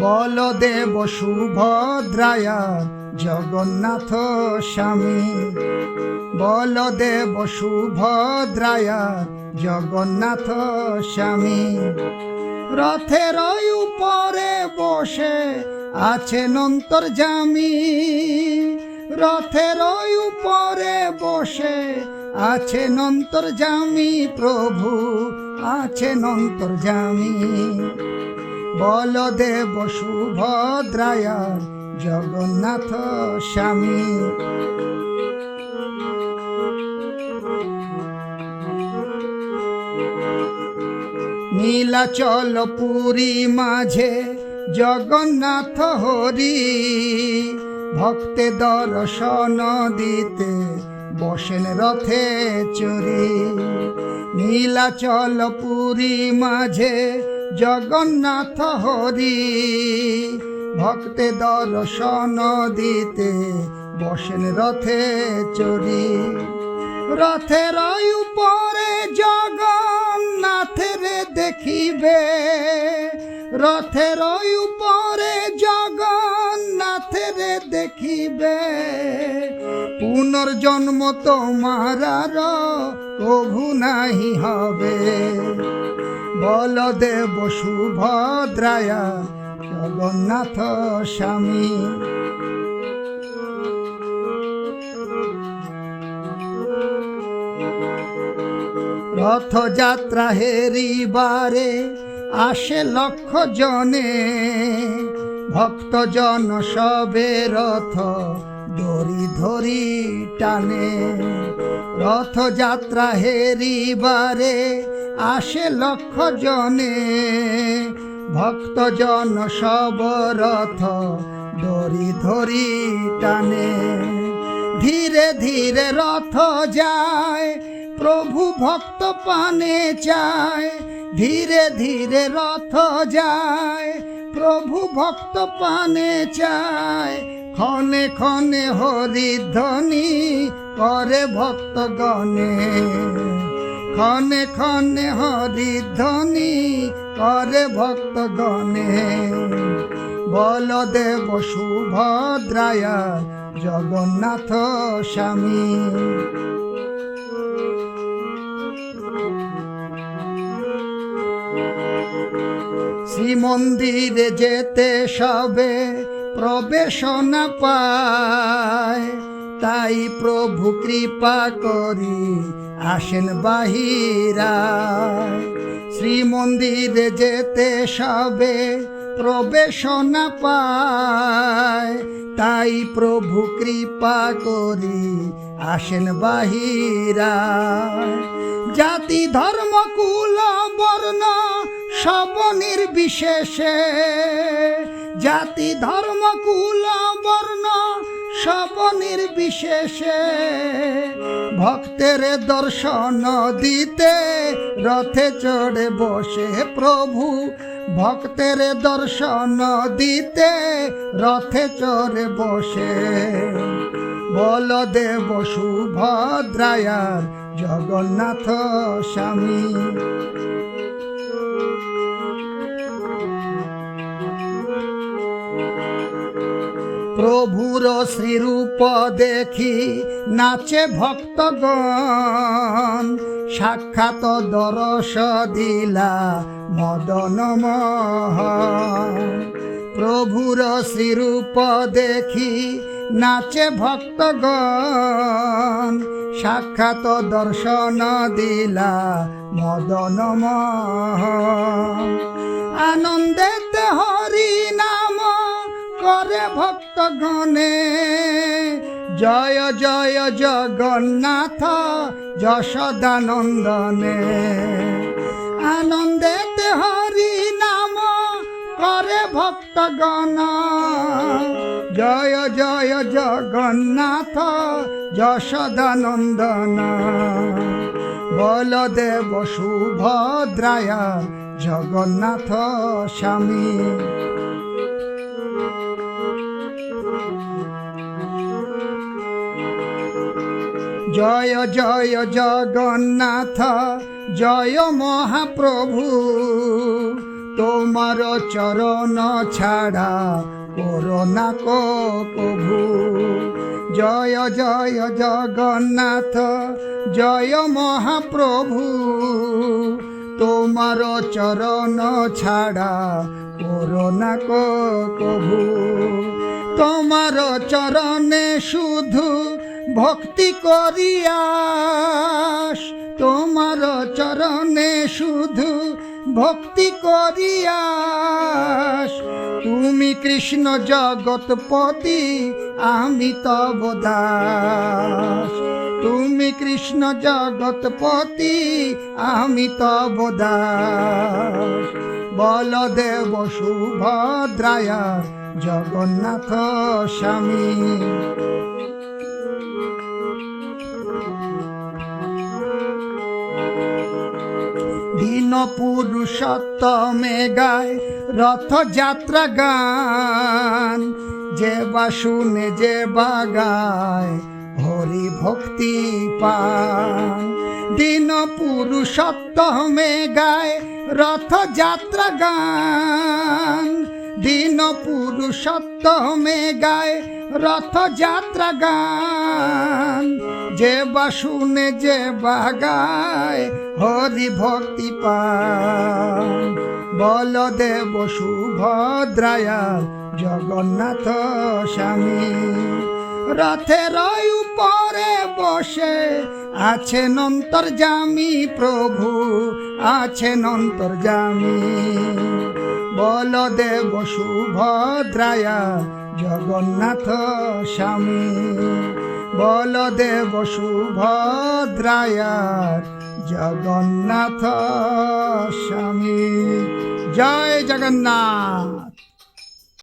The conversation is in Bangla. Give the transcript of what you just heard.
বলদেব সুভদ্রায়া জগন্নাথ স্বামী। বলদেব সুভদ্রায়া জগন্নাথ স্বামী। রথের উপরে বসে আছেন অন্তর্জামী রথের উপরে বসে আছেন অন্তর্জামী প্রভু আছেন অন্তর্জামী বলদেব সুভদ্রায়া জগন্নাথ স্বামী। নীলাচল পুরী মাঝে জগন্নাথ হরি। ভক্তে দর্শন দিতে বসেন রথে চুরি নীলাচল পুরী মাঝে জগন্নাথ হরি। ভক্তে দর্শন দিতে বসেন রথে চড়ি। রথের উপরে জগন্নাথের দেখিবে। রথের দেখিবে। পুনর্জন্ম তোমার আর কভু নাহি হবে। বলদেব সুভদ্রায়া, জগন্নাথ স্বামী। রথযাত্রা হেরিবারে আসে লক্ষ জনে। ভক্তজন সবে রথ দড়ি ধরি টানে। রথযাত্রা হেরিবারে আসে লক্ষ জনে ভক্তজন সব রথ দড়ি ধরি টানে। ধীরে ধীরে রথ যায়, প্রভু ভক্ত পানে চায়। ধীরে ধীরে রথ যায় প্রভু ভক্ত পানে চায়। ক্ষণে ক্ষণে হরিধ্বনি করে ভক্ত গণে ক্ষণে ক্ষণে হরিধ্বনি করে ভক্ত গণে বলদেব সুভদ্রায়া জগন্নাথ স্বামী। শ্রীমন্দিরে যেতে সবে প্রবেশনা পায়। তাই প্রভু কৃপা করি, আসেন বাহিরায় শ্রীমন্দিরে যেতে সবে প্রবেশনা পায়। তাই প্রভু কৃপা করি, আসেন বাহিরা। জাতি ধর্ম কুল বর্ণ সব নির্বিশেষে জাতি, ধর্ম, কুল, বর্ণ সব নির্বিশেষে ভক্তের দর্শন দিতে রথে চড়ে বসে প্রভু। ভক্তের দর্শন দিতে রথে চড়ে বসে। বলদেব সুভদ্রায়ার জগন্নাথ স্বামী। প্রভুর শ্রীরূপ দেখি নাচে ভক্তগণ। সাক্ষাৎ দরস দিলা মদন প্রভুর শ্রীরূপ দেখি নাচে ভক্তগণ। সাক্ষাৎ দর্শন দিলা মদন আনন্দেতে হরি করে ভক্তগণে। জয় জয় জগন্নাথ, যশোদানন্দনে। আনন্দেতে হরি নাম করে ভক্তগণ। জয় জয় জগন্নাথ, যশোদানন্দন। বলদেব সুভদ্রায়া, জগন্নাথ স্বামী। জয় জয় জগন্নাথ, জয় মহাপ্রভু। তোমার চরণ ছাড়া করোনা কো প্রভু। জয় জয় জগন্নাথ, জয় মহাপ্রভু। তোমার চরণ ছাড়া করোনা কো প্রভু। তোমার চরণে শুধু ভক্তি করিয়াস, তোমার চরণে শুধু ভক্তি করিয়াস। তুমি কৃষ্ণ জগৎপতি আমি তব দাস। তুমি কৃষ্ণ জগৎপতি আমি তব দাস। বলদেব সুভদ্রায়া, জগন্নাথ স্বামী। দীন পুরুষোত্তমে গায় রথযাত্রা গান। যে বা শুনে, যে বা গায় হরি ভক্তি পান। দীন পুরুষোত্তমে গায় রথযাত্রা গান। দীন পুরুষোত্তমে গায় রথযাত্রা গান। যে বা শুনে যে বা গায়, হরি ভক্তি পান বলদেব সুভদ্রায়া, জগন্নাথ স্বামী। রথের উপরে বসে আছেন অন্তর্জামী প্রভু আছেন অন্তর্জামী বলদেব সুভদ্রায়া, জগন্নাথ স্বামী। বলদেব সুভদ্রায়া জগন্নাথ স্বামী। জয় জগন্নাথ।